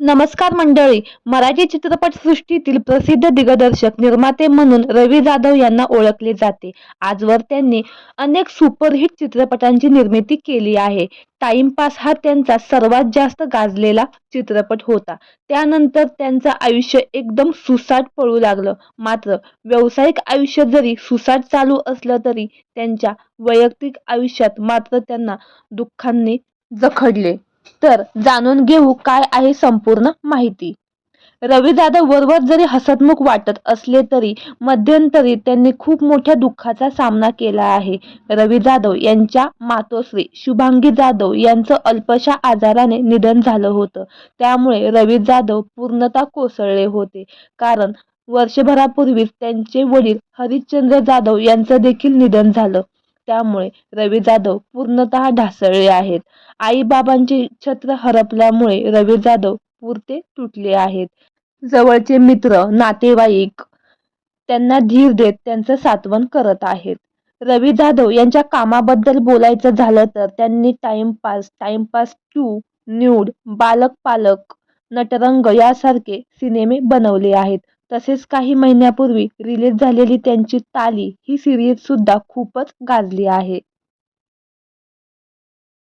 नमस्कार मंडळी. मराठी चित्रपटसृष्टीतील प्रसिद्ध दिग्दर्शक निर्माते म्हणून रवी जाधव यांना ओळखले जाते. आजवर त्यांनी अनेक सुपरहिट चित्रपटांची निर्मिती केली आहे. टाइमपास हा त्यांचा सर्वात जास्त गाजलेला चित्रपट होता. त्यानंतर त्यांचं आयुष्य एकदम सुसाट पळू लागलं. मात्र व्यावसायिक आयुष्य जरी सुसाट चालू असलं तरी त्यांच्या वैयक्तिक आयुष्यात मात्र त्यांना दुःखांनी जखडले. तर जाणून घेऊ काय आहे संपूर्ण माहिती. रवी जाधव वरवर जरी हसतमुख वाटत असले तरी मध्यंतरी त्यांनी खूप मोठ्या दुःखाचा सामना केला आहे. रवी जाधव यांच्या मातोश्री शुभांगी जाधव यांचं अल्पशा आजाराने निधन झालं होतं. त्यामुळे रवी जाधव पूर्णतः कोसळले होते. कारण वर्षभरापूर्वीच त्यांचे वडील हरिश्चंद्र जाधव यांचं देखील निधन झालं. त्यामुळे रवी जाधव पूर्णतः ढासळले आहेत. आईबाबांचे छत्र हरपल्यामुळे रवी जाधव पुरते तुटले आहेत. जवळचे मित्र नातेवाईक त्यांना धीर देत त्यांचं सात्वन करत आहेत. रवी जाधव यांच्या कामाबद्दल बोलायचं झालं तर त्यांनी टाइमपास टाइमपास टू न्यूड बालक पालक नटरंग यासारखे सिनेमे बनवले आहेत. तसेच काही महिन्यापूर्वी रिलीज झालेली त्यांची ताली ही सिरीज सुद्धा खूपच गाजली आहे.